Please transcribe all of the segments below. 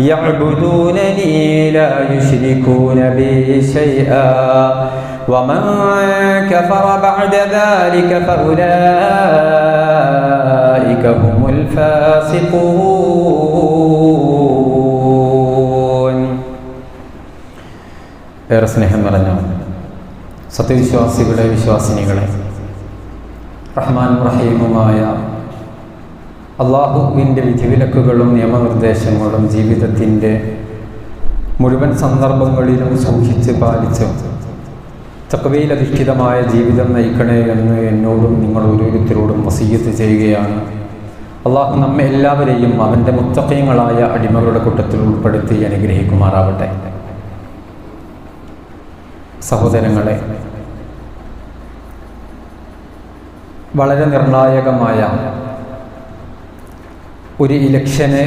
يعبدونني لا يشركون بي شيئا ومن كفر بعد ذلك فأولئك هم الفاسقون ഏറെ സ്നേഹം നിറഞ്ഞ സത്യവിശ്വാസികളെ വിശ്വാസിനികളെ റഹ്മാൻ റഹീമുമായ അള്ളാഹുവിന്റെ വിധിവിലക്കുകളും നിയമനിർദ്ദേശങ്ങളും ജീവിതത്തിന്റെ മുഴുവൻ സന്ദർഭങ്ങളിലും സൂക്ഷിച്ച് പാലിച്ച് ചക്കവയിലധിഷ്ഠിതമായ ജീവിതം നയിക്കണേ എന്ന് എന്നോടും നിങ്ങൾ ഓരോരുത്തരോടും വസീയത്ത് ചെയ്യുകയാണ്. അള്ളാഹു നമ്മെ എല്ലാവരെയും അവന്റെ മുത്തക്കയങ്ങളായ അടിമകളുടെ കൂട്ടത്തിൽ ഉൾപ്പെടുത്തി അനുഗ്രഹിക്കുമാറാവട്ടെ. സഹോദരങ്ങളെ വളരെ നിർണായകമായ ഒരു ഇലക്ഷനെ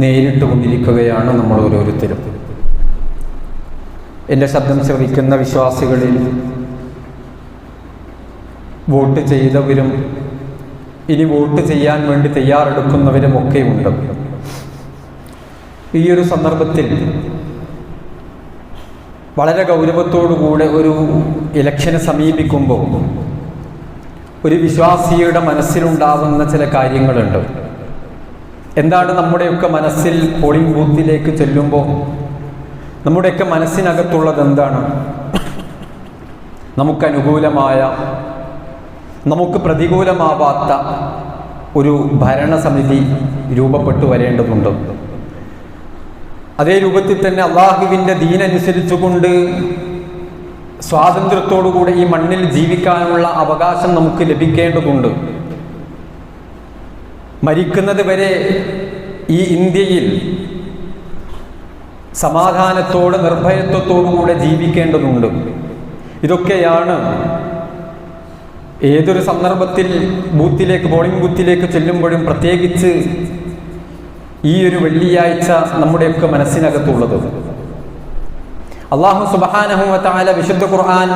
നേരിട്ട് കൊണ്ടിരിക്കുകയാണ് നമ്മൾ ഓരോരുത്തരും. എന്റെ ശബ്ദം ശ്രവിക്കുന്ന വിശ്വാസികളിൽ വോട്ട് ചെയ്തവരും ഇനി വോട്ട് ചെയ്യാൻ വേണ്ടി തയ്യാറെടുക്കുന്നവരും ഒക്കെ ഉണ്ട്. ഈ ഒരു സന്ദർഭത്തിൽ വളരെ ഗൗരവത്തോടുകൂടെ ഒരു ഇലക്ഷനെ സമീപിക്കുമ്പോൾ ഒരു വിശ്വാസിയുടെ മനസ്സിലുണ്ടാവുന്ന ചില കാര്യങ്ങളുണ്ട്. എന്താണ് നമ്മുടെയൊക്കെ മനസ്സിൽ പോളിംഗ് ബൂത്തിലേക്ക് ചെല്ലുമ്പോൾ? നമ്മുടെയൊക്കെ മനസ്സിനകത്തുള്ളത് എന്താണ്? നമുക്ക് അനുകൂലമായ നമുക്ക് പ്രതികൂലമാവാത്ത ഒരു ഭരണസമിതി രൂപപ്പെട്ടു വരേണ്ടതുണ്ട്. അതേ രൂപത്തിൽ തന്നെ അള്ളാഹുവിന്റെ ദീനനുസരിച്ചുകൊണ്ട് സ്വാതന്ത്ര്യത്തോടുകൂടെ ഈ മണ്ണിൽ ജീവിക്കാനുള്ള അവകാശം നമുക്ക് ലഭിക്കേണ്ടതുണ്ട്. മരിക്കുന്നത് വരെ ഈ ഇന്ത്യയിൽ സമാധാനത്തോട് നിർഭയത്വത്തോടുകൂടെ ജീവിക്കേണ്ടതുണ്ട്. ഇതൊക്കെയാണ് ഏതൊരു സന്ദർഭത്തിൽ ബൂത്തിലേക്ക് പോളിംഗ് ബൂത്തിലേക്ക് ചെല്ലുമ്പോഴും പ്രത്യേകിച്ച് ഈ ഒരു വെള്ളിയാഴ്ച നമ്മുടെയൊക്കെ മനസ്സിനകത്തുള്ളത്. അള്ളാഹു സുബാനഹുല വിശുദ്ധ ഖുർആൻ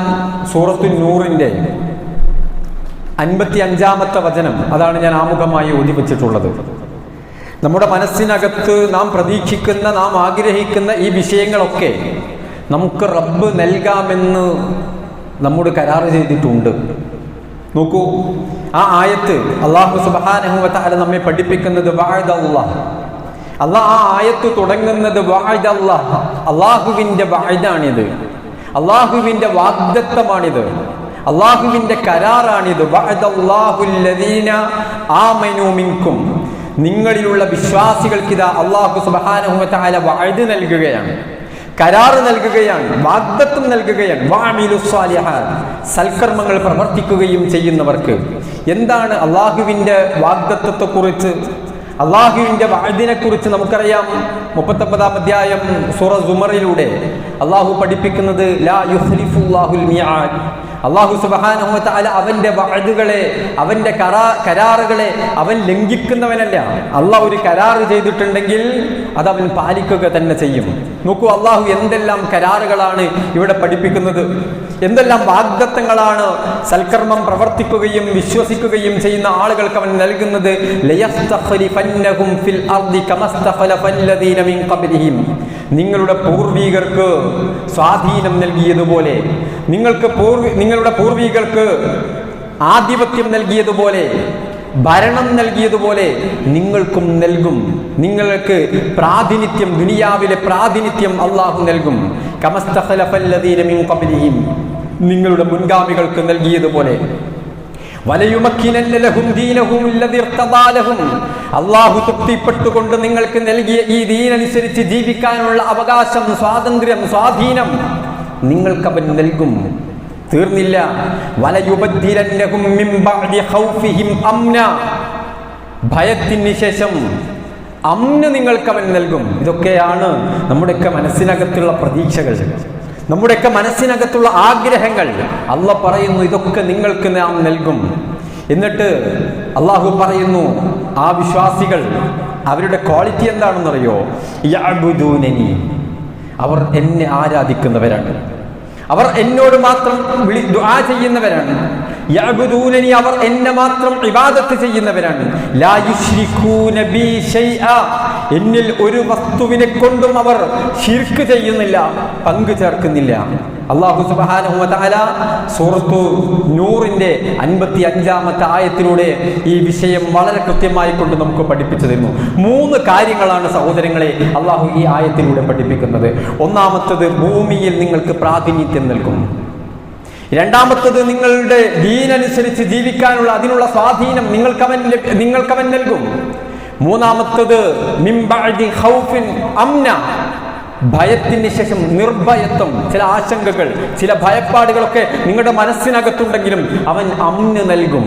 സൂറത്തു നൂറിന്റെ അൻപത്തി അഞ്ചാമത്തെ വചനം അതാണ് ഞാൻ ആമുഖമായി ഓതി നമ്മുടെ മനസ്സിനകത്ത് നാം പ്രതീക്ഷിക്കുന്ന നാം ആഗ്രഹിക്കുന്ന ഈ വിഷയങ്ങളൊക്കെ നമുക്ക് റബ്ബ് നൽകാമെന്ന് നമ്മോട് കരാർ ചെയ്തിട്ടുണ്ട്. നോക്കൂ ആ ആയത്ത് അള്ളാഹു സുബാനഹുല നമ്മെ പഠിപ്പിക്കുന്നത് അള്ളാഹ്. ആ ആയത്ത് തുടങ്ങുന്നത് അള്ളാഹുവിന്റെ അള്ളാഹുവിന്റെ അള്ളാഹുവിന്റെ വാഗ്ദത്തമാണിത്. അള്ളാഹുവിന്റെ കരാറാണിത്. വഅദല്ലാഹുല്ലദീന ആമനൂ മിൻകും. നിങ്ങളിലുള്ള വിശ്വാസികൾക്ക് ഇതാ അള്ളാഹു സുബാനഹുല വാഴ്ത് നൽകുകയാണ്. കരാറ് നൽകുകയാണ്. വാഗ്ദത്വം നൽകുകയാണ്. സൽക്കർമ്മങ്ങൾ പ്രവർത്തിക്കുകയും ചെയ്യുന്നവർക്ക്. എന്താണ് അള്ളാഹുവിന്റെ വാഗ്ദത്വത്തെക്കുറിച്ച് അള്ളാഹുവിന്റെ വാഴ്ദിനെ കുറിച്ച് നമുക്കറിയാം. മുപ്പത്തൊമ്പതാം അധ്യായം സുറ സുമറിലൂടെ അള്ളാഹു പഠിപ്പിക്കുന്നത് അള്ളാഹു സുബാന അവന്റെ വഴുതുകളെ അവന്റെ കരാ കരാറുകളെ അവൻ ലംഘിക്കുന്നവനല്ല. അള്ളാഹ് ഒരു കരാറ് ചെയ്തിട്ടുണ്ടെങ്കിൽ അത് അവൻ പാലിക്കുക തന്നെ ചെയ്യും. നോക്കൂ അള്ളാഹു എന്തെല്ലാം കരാറുകളാണ് ഇവിടെ പഠിപ്പിക്കുന്നത്. എന്തെല്ലാം വാഗ്ദത്തങ്ങളാണ് സൽക്കർമ്മം പ്രവർത്തിക്കുകയും വിശ്വസിക്കുകയും ചെയ്യുന്ന ആളുകൾക്ക് അവൻ നൽകുന്നത്? നിങ്ങളുടെ പൂർവീകർക്ക് സ്വാധീനം നൽകിയതുപോലെ നിങ്ങൾക്ക് പൂർവി നിങ്ങളുടെ പൂർവീകർക്ക് ആധിപത്യം നൽകിയതുപോലെ ഭരണം നൽകിയതുപോലെ നിങ്ങൾക്കും നൽകും. നിങ്ങൾക്ക് പ്രാതിനിധ്യം ദുനിയാവിലെ പ്രാതിനിധ്യം അള്ളാഹു നൽകും. നിങ്ങളുടെ മുൻഗാമികൾക്ക് നൽകിയതുപോലെ. അള്ളാഹു തൃപ്തിപ്പെട്ടുകൊണ്ട് നിങ്ങൾക്ക് നൽകിയ ഈ ദീനനുസരിച്ച് ജീവിക്കാനുള്ള അവകാശം സ്വാതന്ത്ര്യം സ്വാധീനം നിങ്ങൾക്ക് അവൻ നൽകും. തീർന്നില്ല. ഭയത്തിന് ശേഷം അമ്ന് നിങ്ങൾക്ക് അവൻ നൽകും. ഇതൊക്കെയാണ് നമ്മുടെയൊക്കെ മനസ്സിനകത്തുള്ള പ്രതീക്ഷകൾ. നമ്മുടെയൊക്കെ മനസ്സിനകത്തുള്ള ആഗ്രഹങ്ങൾ. അല്ല പറയുന്നു ഇതൊക്കെ നിങ്ങൾക്ക് നാം നൽകും. എന്നിട്ട് അള്ളാഹു പറയുന്നു ആ വിശ്വാസികൾ അവരുടെ ക്വാളിറ്റി എന്താണെന്നറിയോ? അവർ എന്നെ ആരാധിക്കുന്നവരാണ്. അവർ എന്നോട് മാത്രം വിളി ദുആ ചെയ്യുന്നവരാണ്. യാഗുദൂനി അവർ എന്നെ മാത്രം ഇബാദത്ത് ചെയ്യുന്നവരാണ്. ലാ ബി ശൈഅ എന്നിൽ ഒരു വസ്തുവിനെ കൊണ്ടും അവർ ശിർക്ക് ചെയ്യുന്നില്ല പങ്കു ചേർക്കുന്നില്ല. അള്ളാഹു സുബ്ഹാനഹു സുഹൃത്തു നൂറിന്റെ അൻപത്തി അഞ്ചാമത്തെ ആയത്തിലൂടെ ഈ വിഷയം വളരെ കൃത്യമായി കൊണ്ട് നമുക്ക് പഠിപ്പിച്ചു തരുന്നു. മൂന്ന് കാര്യങ്ങളാണ് സഹോദരങ്ങളെ അള്ളാഹു ഈ ആയത്തിലൂടെ പഠിപ്പിക്കുന്നത്. ഒന്നാമത്തത് ഭൂമിയിൽ നിങ്ങൾക്ക് പ്രാതിനിധ്യം നൽകും. രണ്ടാമത്തത് നിങ്ങളുടെ ദീനനുസരിച്ച് ജീവിക്കാനുള്ള അതിനുള്ള സ്വാധീനം നിങ്ങൾക്കവൻ നിങ്ങൾക്കവൻ നൽകും. മൂന്നാമത്തത് അംന. ഭയത്തിന് ശേഷം നിർഭയത്വം ചില ആശങ്കകൾ ചില ഭയപ്പാടുകളൊക്കെ നിങ്ങളുടെ മനസ്സിനകത്തുണ്ടെങ്കിലും അവൻ അമ്ന് നൽകും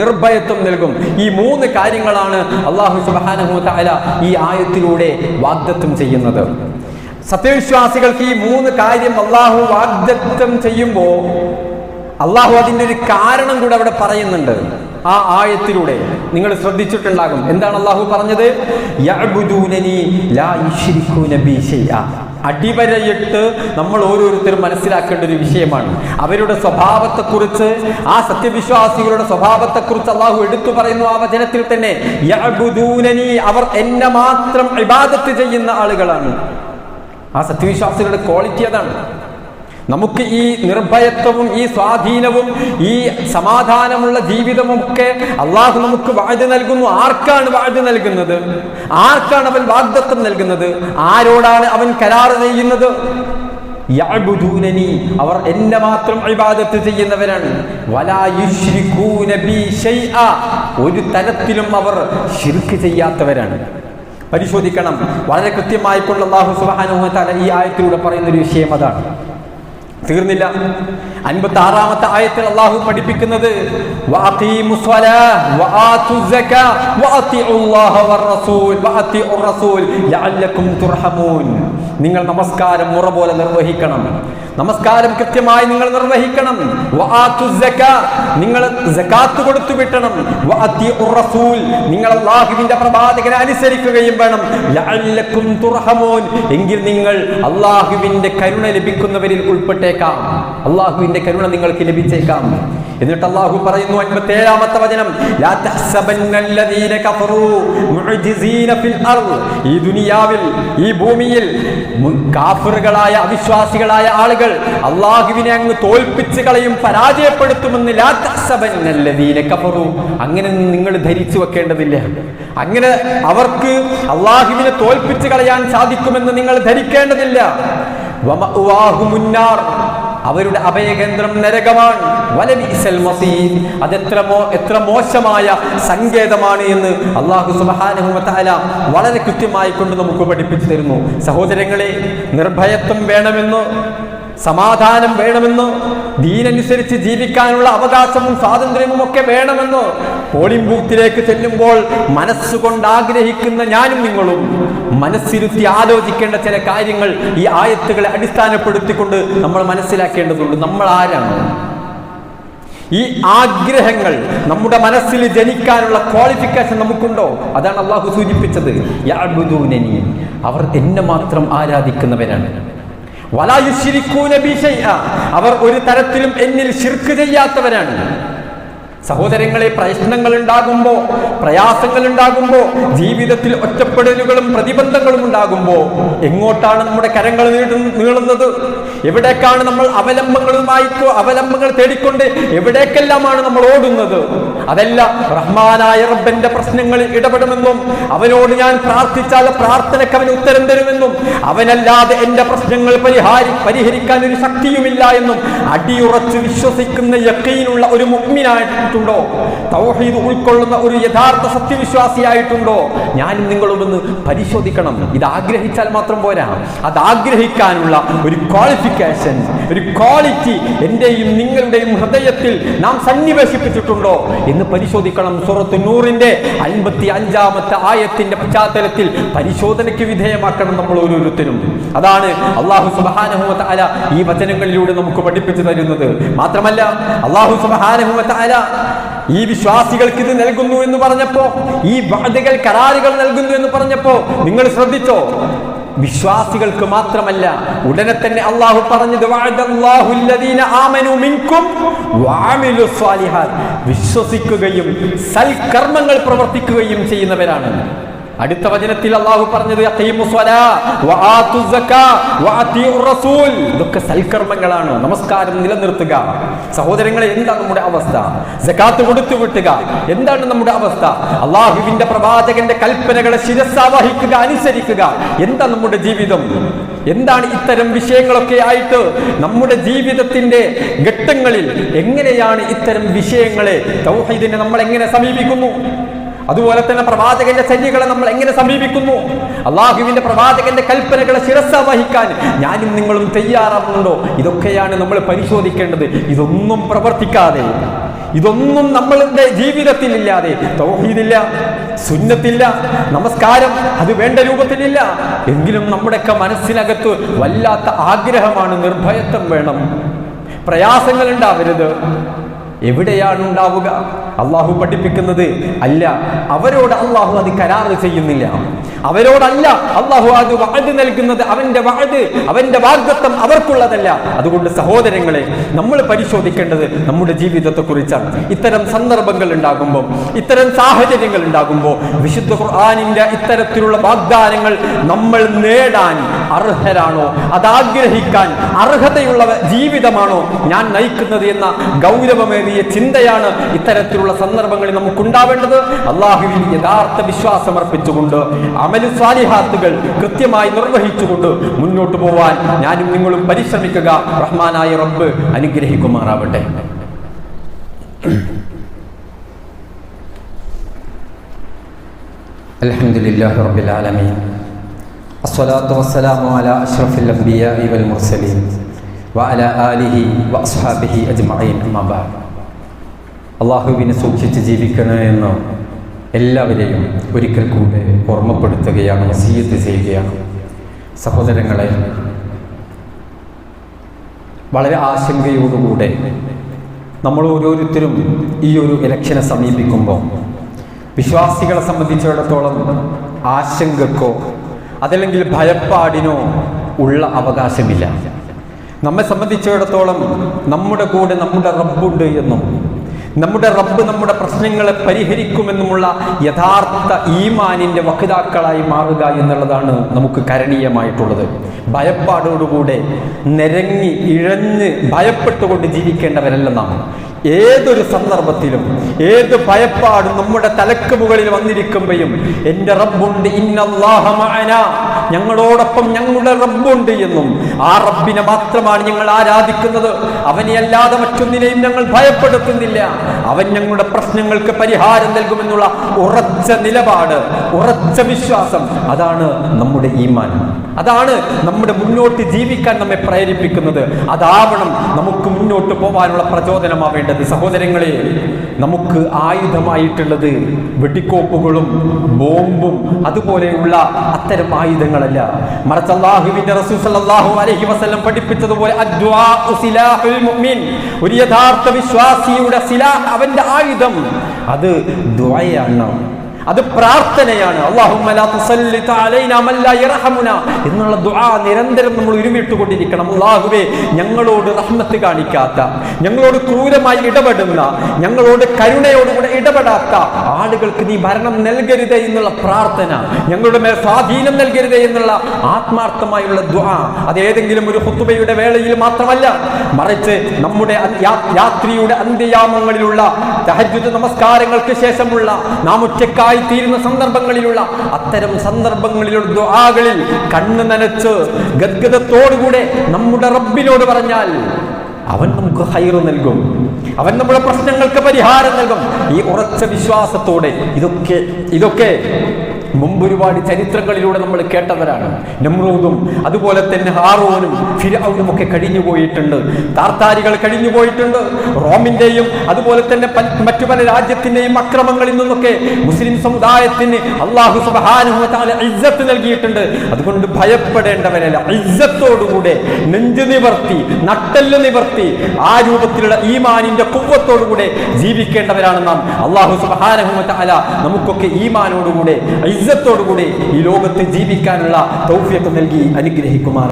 നിർഭയത്വം നൽകും. ഈ മൂന്ന് കാര്യങ്ങളാണ് അള്ളാഹു സുബാനഹു തആല ഈ ആയത്തിലൂടെ വാഗ്ദത്വം ചെയ്യുന്നത്. സത്യവിശ്വാസികൾക്ക് ഈ മൂന്ന് കാര്യം അള്ളാഹു വാഗ്ദത്വം ചെയ്യുമ്പോൾ അള്ളാഹു അതിന്റെ ഒരു കാരണം കൂടെ അവിടെ പറയുന്നുണ്ട്. ആ ആയത്തിലൂടെ നിങ്ങൾ ശ്രദ്ധിച്ചിട്ടുണ്ടാകും. എന്താണ് അള്ളാഹു പറഞ്ഞത്. അടിവരയിട്ട് നമ്മൾ ഓരോരുത്തരും മനസ്സിലാക്കേണ്ട ഒരു വിഷയമാണ്. അവരുടെ സ്വഭാവത്തെക്കുറിച്ച് ആ സത്യവിശ്വാസികളുടെ സ്വഭാവത്തെക്കുറിച്ച് അള്ളാഹു എടുത്തു പറയുന്നു ആ വചനത്തിൽ തന്നെ അവർ എന്നെ മാത്രം ഇബാദത്ത് ചെയ്യുന്ന ആളുകളാണ്. ആ സത്യവിശ്വാസികളുടെ ക്വാളിറ്റി അതാണ്. നമുക്ക് ഈ നിർഭയത്വവും ഈ സ്വാധീനവും ഈ സമാധാനമുള്ള ജീവിതമൊക്കെ അള്ളാഹു നമുക്ക് വാഴ്ച നൽകുന്നു. ആർക്കാണ് വാഴ്ച നൽകുന്നത്? ആർക്കാണ് അവൻ വാഗ്ദത്വം നൽകുന്നത്? ആരോടാണ് അവൻ കരാർ ചെയ്യുന്നത്? അവർ എന്നെ മാത്രം അഭിവാദത്ത് ചെയ്യുന്നവരാണ്. ഒരു തരത്തിലും അവർ ശിർക്ക് ചെയ്യാത്തവരാണ്. പരിശോധിക്കണം. വളരെ കൃത്യമായിട്ടുള്ള അള്ളാഹു തആല ഈ ആയത്തിലൂടെ പറയുന്ന ഒരു വിഷയം അതാണ്. തീർന്നില്ല. അൻപത്തി ആറാമത്തെ ആയത്തിൽ അള്ളാഹു പഠിപ്പിക്കുന്നത് നിങ്ങൾ നമസ്കാരം മുറ പോലെ നിർവഹിക്കണം. നമസ്കാരം കൃത്യമായി നിങ്ങൾ നിർവഹിക്കണം. നിങ്ങൾ സകാത്ത് കൊടുത്തു വിട്ടണം. നിങ്ങൾ അള്ളാഹുവിന്റെ പ്രവാചകനെ അനുസരിക്കുകയും വേണം. എങ്കിൽ നിങ്ങൾ അള്ളാഹുവിന്റെ കരുണ ലഭിക്കുന്നവരിൽ ഉൾപ്പെട്ടേക്കാം. അള്ളാഹുവിന്റെ കരുണ നിങ്ങൾക്ക് ലഭിച്ചേക്കാം. എന്നിട്ട് അള്ളാഹു പറയുന്നു അൻപത്തി ഏഴാമത്തെ വചനം ഈ ദുനിയാവിൽ ഈ ഭൂമിയിൽ കാഫറുകളായ അവിശ്വാസികളായ ആളുകൾ അള്ളാഹുവിനെ അങ്ങ് തോൽപ്പിച്ച് കളയും പരാജയപ്പെടുത്തുമെന്ന് അങ്ങനെ നിങ്ങൾ ധരിച്ചു വെക്കേണ്ടതില്ല. അങ്ങനെ അവർക്ക് അള്ളാഹുവിനെ തോൽപ്പിച്ച് കളയാൻ സാധിക്കുമെന്ന് നിങ്ങൾ ധരിക്കേണ്ടതില്ല. അവരുടെ അഭയകേന്ദ്രം നരകമാണ്. അതെത്രമോ എത്ര മോശമായ സങ്കേതമാണ് എന്ന് അള്ളാഹു വ വളരെ കൃത്യമായി കൊണ്ട് നമുക്ക് പഠിപ്പിച്ചു തരുന്നു. സഹോദരങ്ങളെ നിർഭയത്വം വേണമെന്ന് സമാധാനം വേണമെന്നോ ദീനനുസരിച്ച് ജീവിക്കാനുള്ള അവകാശവും സ്വാതന്ത്ര്യവും ഒക്കെ വേണമെന്നോ പോളിംഗ് ബൂത്തിലേക്ക് ചെല്ലുമ്പോൾ മനസ്സുകൊണ്ട് ആഗ്രഹിക്കുന്ന ഞാനും നിങ്ങളും മനസ്സിരുത്തി ആലോചിക്കേണ്ട ചില കാര്യങ്ങൾ ഈ ആയത്തുകളെ അടിസ്ഥാനപ്പെടുത്തിക്കൊണ്ട് നമ്മൾ മനസ്സിലാക്കേണ്ടതുണ്ട്. നമ്മൾ ആരാണ്? ഈ ആഗ്രഹങ്ങൾ നമ്മുടെ മനസ്സിൽ ജനിക്കാനുള്ള ക്വാളിഫിക്കേഷൻ നമുക്കുണ്ടോ? അതാണ് അള്ളാഹു സൂചിപ്പിച്ചത്. അവർ എന്നെ മാത്രം ആരാധിക്കുന്നവരാണ്. അവർ ഒരു തരത്തിലും എന്നിൽ ശിർക്ക് ചെയ്യാത്തവരാണ്. സഹോദരങ്ങളെ പ്രശ്നങ്ങൾ ഉണ്ടാകുമ്പോ പ്രയാസങ്ങൾ ഉണ്ടാകുമ്പോ ജീവിതത്തിൽ ഒറ്റപ്പെടലുകളും പ്രതിബന്ധങ്ങളും ഉണ്ടാകുമ്പോ എങ്ങോട്ടാണ് നമ്മുടെ കരങ്ങൾ നീളുന്നത്? എവിടേക്കാണ് നമ്മൾ അവലംബങ്ങളുമായി അവലംബങ്ങൾ തേടിക്കൊണ്ട് എവിടേക്കെല്ലാമാണ് നമ്മൾ ഓടുന്നത്? അതല്ല റഹ്മാനായ റബ്ബന്റെ പ്രശ്നങ്ങളിൽ ഇടപെടുമെന്നും അവനോട് ഞാൻ പ്രാർത്ഥിച്ചാൽ പ്രാർത്ഥനയ്ക്ക് അവൻ ഉത്തരം തരുമെന്നും അവനല്ലാതെ എന്റെ പ്രശ്നങ്ങൾ പരിഹാരി പരിഹരിക്കാൻ ഒരു ശക്തിയുമില്ല എന്നും അടിയുറച്ച് വിശ്വസിക്കുന്ന യക്കീനുള്ള ഒരു മുഗ്മിനായിട്ടുണ്ടോ തൗഹീദ് ഉൾക്കൊള്ളുന്ന ഒരു യഥാർത്ഥ സത്യവിശ്വാസിയായിട്ടുണ്ടോ? ഞാനും നിങ്ങളോടൊന്ന് പരിശോധിക്കണം. ഇത് ആഗ്രഹിച്ചാൽ മാത്രം പോരാ. അത് ആഗ്രഹിക്കാനുള്ള ഒരു ക്വാളിഫിക്കേഷൻ ഒരു ക്വാളിറ്റി എന്റെയും നിങ്ങളുടെയും ഹൃദയത്തിൽ നാം സന്നിവേശിപ്പിച്ചിട്ടുണ്ടോ? എന്ന് പരിശോധിക്കണം. സുറത്ത് നൂറിന്റെ അൻപത്തി അഞ്ചാമത്തെ ആയത്തിന്റെ പശ്ചാത്തലത്തിൽ പരിശോധനയ്ക്ക് വിധേയമാക്കണം നമ്മൾ ഓരോരുത്തരും. അതാണ് അള്ളാഹു സുബാനഹുമ താല ഈ വചനങ്ങളിലൂടെ നമുക്ക് പഠിപ്പിച്ചു തരുന്നത്. മാത്രമല്ല അള്ളാഹു സുബാനഹുമ താല ഈ വിശ്വാസികൾക്ക് ഇത് നൽകുന്നു എന്ന് പറഞ്ഞപ്പോ ഈ വാദകൾ കരാറുകൾ നൽകുന്നു എന്ന് പറഞ്ഞപ്പോ നിങ്ങൾ ശ്രദ്ധിച്ചോ? വിശ്വാസികൾക്ക് മാത്രമല്ല ഉടനെ തന്നെ അള്ളാഹു പറഞ്ഞത് വിശ്വസിക്കുകയും സൽക്കർമ്മങ്ങൾ പ്രവർത്തിക്കുകയും ചെയ്യുന്നവരാണ്. അടുത്ത വചനത്തിൽ അള്ളാഹു പറഞ്ഞത് ഇതൊക്കെ സൽക്കർമ്മങ്ങളാണ്. നമസ്കാരം നിലനിർത്തുക. സഹോദരങ്ങളെ എന്താണ് നമ്മുടെ അവസ്ഥ? സക്കാത്ത് കൊടുത്തു വിട്ടുക. എന്താണ് നമ്മുടെ അവസ്ഥ? അള്ളാഹുവിന്റെ പ്രവാചകന്റെ കൽപ്പനകളെ ശിരസാവഹിക്കുക അനുസരിക്കുക. എന്താ നമ്മുടെ ജീവിതം? എന്താണ് ഇത്തരം വിഷയങ്ങളൊക്കെ ആയിട്ട് നമ്മുടെ ജീവിതത്തിന്റെ ഘട്ടങ്ങളിൽ എങ്ങനെയാണ് ഇത്തരം വിഷയങ്ങളെ തൗഹീദിനെ നമ്മൾ എങ്ങനെ സമീപിക്കുന്നു? അതുപോലെ തന്നെ പ്രവാചകന്റെ ചര്യകളെ നമ്മൾ എങ്ങനെ സമീപിക്കുന്നു? അള്ളാഹുവിന്റെ പ്രവാചകന്റെ കൽപ്പനകളെ ശിരസ വഹിക്കാൻ ഞാനും നിങ്ങളും തയ്യാറാവുന്നുണ്ടോ? ഇതൊക്കെയാണ് നമ്മൾ പരിശോധിക്കേണ്ടത്. ഇതൊന്നും പ്രവർത്തിക്കാതെ ഇതൊന്നും നമ്മളുടെ ജീവിതത്തിൽ ഇല്ലാതെ തൗഹീദില്ല സുന്നത്തില്ല നമസ്കാരം അത് വേണ്ട രൂപത്തിലില്ല. എങ്കിലും നമ്മുടെയൊക്കെ മനസ്സിനകത്ത് വല്ലാത്ത ആഗ്രഹമാണ് നിർഭയത്വം വേണം. പ്രയാസങ്ങൾ ഉണ്ടാവരുത്. എവിടെയാണ് ഉണ്ടാവുക അള്ളാഹു പഠിപ്പിക്കുന്നത് അല്ല. അവരോട് അള്ളാഹു അത് കരാറ് ചെയ്യുന്നില്ല. അവരോടല്ല അള്ളാഹു അത് വാഴ് നൽകുന്നത്. അവന്റെ വാഴ് അവന്റെ വാഗ്ദത്വം അവർക്കുള്ളതല്ല. അതുകൊണ്ട് സഹോദരങ്ങളെ നമ്മൾ പരിശോധിക്കേണ്ടത് നമ്മുടെ ജീവിതത്തെ കുറിച്ചാണ് ഇത്തരം സന്ദർഭങ്ങൾ ഉണ്ടാകുമ്പോൾ ഇത്തരം സാഹചര്യങ്ങൾ ഉണ്ടാകുമ്പോൾ വിശുദ്ധ ഖുർആാനിന്റെ ഇത്തരത്തിലുള്ള വാഗ്ദാനങ്ങൾ നമ്മൾ നേടാൻ അർഹരാണോ? അതാഗ്രഹിക്കാൻ അർഹതയുള്ള ജീവിതമാണോ ഞാൻ നയിക്കുന്നത് എന്ന ഗൗരവമേറിയ ചിന്തയാണ് ഇത്തരത്തിലുള്ള സന്ദർഭങ്ങളിൽ നമുക്കുണ്ടാവേണ്ടത് അള്ളാഹുവിൽ യഥാർത്ഥ വിശ്വാസം അർപ്പിച്ചുകൊണ്ട് അമലു സ്വാലിഹാത്തുകൾ കൃത്യമായി നിർവഹിച്ചുകൊണ്ട് മുന്നോട്ട് പോവാൻ ഞാനും നിങ്ങളും പരിശ്രമിക്കുക റഹ്മാനായ റബ്ബ് അനുഗ്രഹിക്കുമാറാവട്ടെ الحمد لله رب العالمين الصلاة والسلام على أشرف الأنبياء والمرسلين وعلى آله وأصحابه أجمعين أما بعد അള്ളാഹുവിനെ സൂക്ഷിച്ച് ജീവിക്കണമെന്ന് എല്ലാവരെയും ഒരിക്കൽ കൂടെ ഓർമ്മപ്പെടുത്തുകയാണ് വസീയത്ത് ചെയ്യുകയാണ്. സഹോദരങ്ങളെ വളരെ ആശങ്കയോടുകൂടെ നമ്മൾ ഓരോരുത്തരും ഈ ഒരു ഇലക്ഷനെ സമീപിക്കുമ്പോൾ വിശ്വാസികളെ സംബന്ധിച്ചിടത്തോളം ആശങ്കക്കോ അതല്ലെങ്കിൽ ഭയപ്പാടിനോ ഉള്ള അവകാശമില്ല. നമ്മെ സംബന്ധിച്ചിടത്തോളം നമ്മുടെ കൂടെ നമ്മുടെ റബ്ബുണ്ട് എന്നും നമ്മുടെ റബ്ബ് നമ്മുടെ പ്രശ്നങ്ങളെ പരിഹരിക്കുമെന്നുമുള്ള യഥാർത്ഥ ഈമാനിന്റെ വക്താക്കളായി മാറുക എന്നുള്ളതാണ് നമുക്ക് കരണീയമായിട്ടുള്ളത്. ഭയപ്പാടോടുകൂടെ നിരങ്ങി ഇഴഞ്ഞ് ഭയപ്പെട്ടുകൊണ്ട് ജീവിക്കേണ്ടവരല്ല നാം. ഏതൊരു സന്ദർഭത്തിലും ഏത് ഭയപ്പാടും നമ്മുടെ തലക്ക് മുകളിൽ വന്നിരിക്കുമ്പോഴും എന്റെ റബ്ബുണ്ട് ഇന്നല്ലാഹ ഞങ്ങളോടൊപ്പം ഞങ്ങളുടെ റബ്ബുണ്ട് എന്നും ആ റബ്ബിനെ മാത്രമാണ് ഞങ്ങൾ ആരാധിക്കുന്നത്. അവനെ അല്ലാതെ മറ്റൊന്നിനെയും ഞങ്ങൾ ഭയപ്പെടുത്തുന്നില്ല. അവൻ ഞങ്ങളുടെ പ്രശ്നങ്ങൾക്ക് പരിഹാരം നൽകുമെന്നുള്ള ഉറച്ച നിലപാട് ഉറച്ച വിശ്വാസം. അതാണ് നമ്മുടെ ഈമാൻ. അതാണ് നമ്മുടെ മുന്നോട്ട് ജീവിക്കാൻ നമ്മെ പ്രേരിപ്പിക്കുന്നത്. അതാവണം നമുക്ക് മുന്നോട്ട് പോകാനുള്ള പ്രചോദനമാവേണ്ടത്. സഹോദരങ്ങളെ നമുക്ക് ആയുധമായിട്ടുള്ളത് വെടിക്കോപ്പുകളും ബോംബും അതുപോലെയുള്ള അത്തരം ആയുധങ്ങളല്ല മറിച്ച് അള്ളാഹുവിന്റെ പഠിപ്പിച്ചതുപോലെ ഒരു യഥാർത്ഥ വിശ്വാസിയുടെ അവന്റെ ആയുധം. അത് ദുആയാണ്. അത് പ്രാർത്ഥനയാണ്. എന്നുള്ള ദുആ നിരന്തരം നമ്മൾ ഉരുവിട്ടുകൊണ്ടിരിക്കണം അള്ളാഹുവേ ഞങ്ങളോട് റഹ്മത്ത് കാണിക്കാത്ത ഞങ്ങളോട് ക്രൂരമായി ഇടപെടുന്ന ഞങ്ങളോട് കരുണയോടുകൂടെ ഇടപെടാത്ത ആളുകൾക്ക് നീ ഭരണം നൽകരുത് എന്നുള്ള പ്രാർത്ഥന ഞങ്ങളുടെ മേൽ സ്വാധീനം നൽകരുത് എന്നുള്ള ആത്മാർത്ഥമായുള്ള ദുആ അത് ഏതെങ്കിലും ഒരു ഹുത്തുബയുടെ വേളയിൽ മാത്രമല്ല മറിച്ച് നമ്മുടെ യാത്രിയുടെ അന്ത്യയാമങ്ങളിലുള്ള തഹജ്ജുദ് നമസ്കാരങ്ങൾക്ക് ശേഷമുള്ള നാം ഒറ്റക്കായി തീരുന്ന സന്ദർഭങ്ങളിലുള്ള അത്തരം സന്ദർഭങ്ങളിലുള്ള ദുആകളിൽ കണ്ണ് നനച്ച് ഗദ്ഗതത്തോടുകൂടെ നമ്മുടെ റബ്ബിനോട് പറഞ്ഞാൽ അവൻ നമുക്ക് ഹൈറ് നൽകും. അവൻ നമ്മുടെ പ്രശ്നങ്ങൾക്ക് പരിഹാരം നൽകും. ഈ ഉറച്ച വിശ്വാസത്തോടെ ഇതൊക്കെ ഇതൊക്കെ മുമ്പ് ഒരുപാട് ചരിത്രങ്ങളിലൂടെ നമ്മൾ കേട്ടവരാണ്. നമ്രൂദും അതുപോലെ തന്നെ ഹാറോനും ഫിരൗനും ഒക്കെ കഴിഞ്ഞു പോയിട്ടുണ്ട്. താർത്താരികൾ കഴിഞ്ഞു പോയിട്ടുണ്ട്. റോമിന്റെയും അതുപോലെ തന്നെ മറ്റു പല രാജ്യത്തിന്റെയും അക്രമങ്ങളിൽ നിന്നൊക്കെ മുസ്ലിം സമുദായത്തിന് അള്ളാഹു ഇജ്ജത്ത് നൽകിയിട്ടുണ്ട്. അതുകൊണ്ട് ഭയപ്പെടേണ്ടവരല്ല. ഇജ്ജത്തോടുകൂടെ നെഞ്ചു നിവർത്തി നട്ടെല്ല് നിവർത്തി ആ രൂപത്തിലുള്ള ഈമാനിന്റെ കുവ്വത്തോടുകൂടെ ജീവിക്കേണ്ടവരാണ് നാം. അള്ളാഹു സുബ്ഹാനഹു തആല നമുക്കൊക്കെ ഈമാനോടുകൂടെ ഇജ്ജത്തോടുകൂടി ഈ ലോകത്ത് ജീവിക്കാനുള്ള തൗഫീഖ് നൽകി അനുഗ്രഹിക്കുമാർ